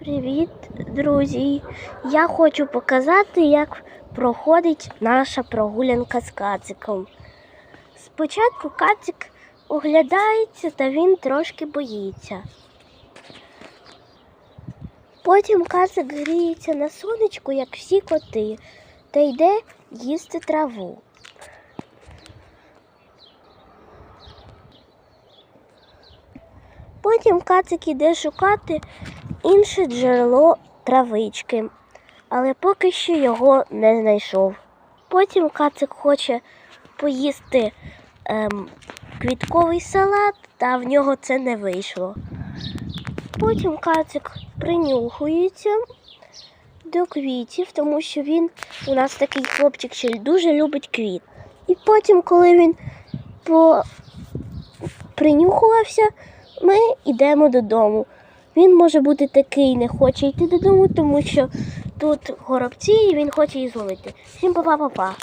Привіт, друзі! Я хочу показати, як проходить наша прогулянка з кациком. Спочатку кацик оглядається та він трошки боїться. Потім кацик гріється на сонечку, як всі коти, та йде їсти траву. Потім кацик іде шукати інше джерело травички, але поки що його не знайшов. Потім кацик хоче поїсти ем, квітковий салат, та в нього це не вийшло. Потім кацик принюхується до квітів, тому що він у нас такий хлопчик, що дуже любить квіт. І потім, коли він по... принюхувався, ми йдемо додому. Він може бути такий, не хоче йти додому, тому що тут горобці і він хоче її зловити. Всім па-па-па-па.